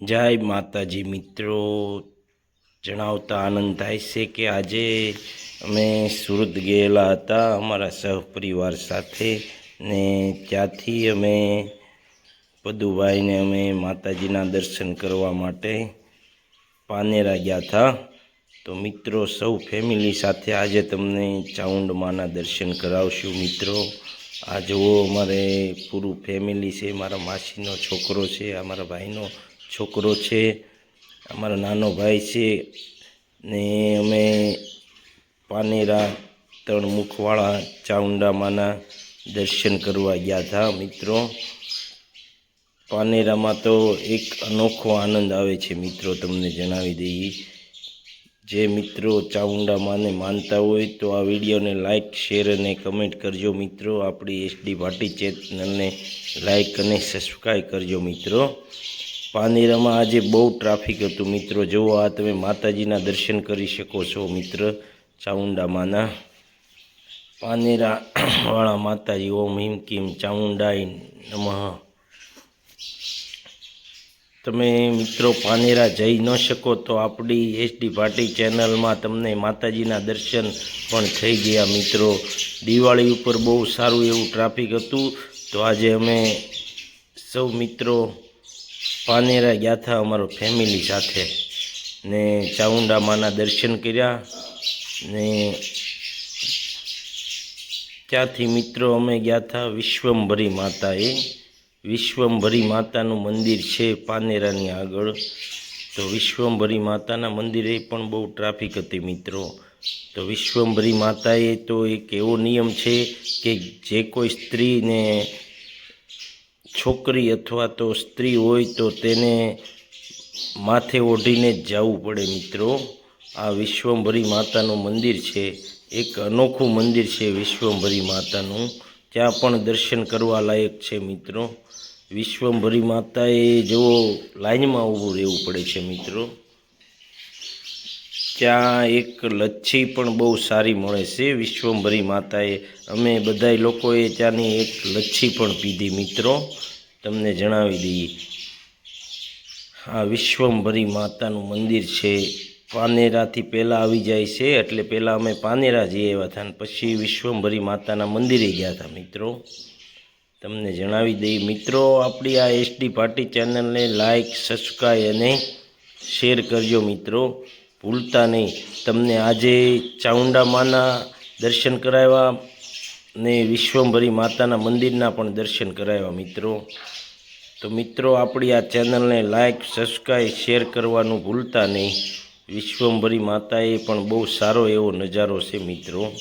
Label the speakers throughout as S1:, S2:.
S1: જય માતાજી મિત્રો. જણાવતા આનંદ થાય છે કે આજે અમે સુરત ગયેલા હતા અમારા સહપરિવાર સાથે ને ત્યાંથી અમે પદુભાઈને અમે માતાજીના દર્શન કરવા માટે પાનેરા ગયા હતા. તો મિત્રો, સૌ ફેમિલી સાથે આજે તમને ચાઉંડમાના દર્શન કરાવશું મિત્રો. આ જુઓ, અમારે પૂરું ફેમિલી છે, મારા માસીનો છોકરો છે અમારા ભાઈનો છોકરો છે, અમારો નાનો ભાઈ છે ને અમે પાનેરા ત્રણ મુખવાળા ચાઉંડામાના દર્શન કરવા ગયા હતા મિત્રો. પાનેરામાં તો એક અનોખો આનંદ આવે છે મિત્રો, તમને જણાવી દઈએ. જે મિત્રો ચામુંડા માને માનતા હોય તો આ વિડીયોને લાઇક શેર અને કમેન્ટ કરજો મિત્રો. આપણી એસડી ભાટી ચેનલને લાઇક અને સબસ્ક્રાઈબ કરજો મિત્રો. પાનેરામાં આજે બહુ ટ્રાફિક હતું. મિત્રો, જુઓ આ તમે માતાજીના દર્શન કરી શકો છો, મિત્ર. ચામુંડામાંના પાનેરાવાળા પાનેરા વાળા માતાજી ઓમ હિમ કિમ, ચામુંડાઈ નમઃ. તમે મિત્રો, પાનેરા જઈ ન શકો તો આપણી એસડી પાટી ચેનલમાં તમને માતાજીના દર્શન પણ થઈ ગયા, મિત્રો. દિવાળી ઉપર બહુ સારું એવું ટ્રાફિક હતું. તો આજે અમે સૌ મિત્રો પાનેરા ગયા હતા અમારો ફેમિલી સાથે. ને ચામુંડા માના દર્શન કર્યા ને ત્યાંથી મિત્રો અમે ગયા હતા વિશ્વંભરી માતાએ. વિશ્વંભરી માતાનું મંદિર છે પાનેરાની આગળ. તો વિશ્વંભરી માતાના મંદિરે પણ બહુ ટ્રાફિક હતી મિત્રો. તો વિશ્વંભરી માતાએ તો એક એવો નિયમ છે કે જે કોઈ સ્ત્રીને છોકરી અથવા તો સ્ત્રી હોય તો તેને માથે ઓઢીને જ જવું પડે મિત્રો. આ વિશ્વંભરી માતાનું મંદિર છે. એક અનોખું મંદિર છે વિશ્વંભરી માતાનું. ત્યાં પણ દર્શન કરવા લાયક છે મિત્રો. વિશ્વંભરી માતાએ જેવો લાઈનમાં ઊભું રહેવું પડે છે મિત્રો. ત્યાં એક લચ્છી પણ બહુ સારી મળે છે, વિશ્વંભરી માતાએ. અમે બધાય લોકોએ ત્યાંની એક લચ્છી પણ પીધી, મિત્રો. તમને જણાવી દઈએ. આ વિશ્વંભરી માતાનું મંદિર છે. પાનેરાથી પહેલાં આવી જાય છે, એટલે પહેલાં અમે પાનેરા જઈ આવ્યા હતા અને પછી વિશ્વંભરી માતાના મંદિરે ગયા હતા, મિત્રો. તમને જણાવી દઈએ, મિત્રો, આપણી આ એસડી પાર્ટી ચેનલને લાઈક, સબસ્ક્રાઈબ અને શેર કરજો, મિત્રો. ભૂલતા નહીં. તમને આજે ચાઉંડા માના દર્શન કરાવ્યા ને વિશ્વંભરી માતાના મંદિરના પણ દર્શન કરાવ્યા મિત્રો. તો મિત્રો, આપણી આ ચેનલને લાઇક સબસ્ક્રાઈબ શેર કરવાનું ભૂલતા નહીં. વિશ્વંભરી માતાએ પણ બહુ સારો એવો નજારો છે મિત્રો.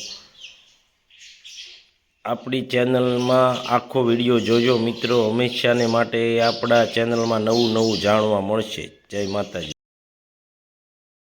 S1: આપણી ચેનલમાં આખો વીડિયો જોજો મિત્રો. હંમેશાને માટે આપણા ચેનલમાં નવું નવું જાણવા મળશે. જય માતાજી.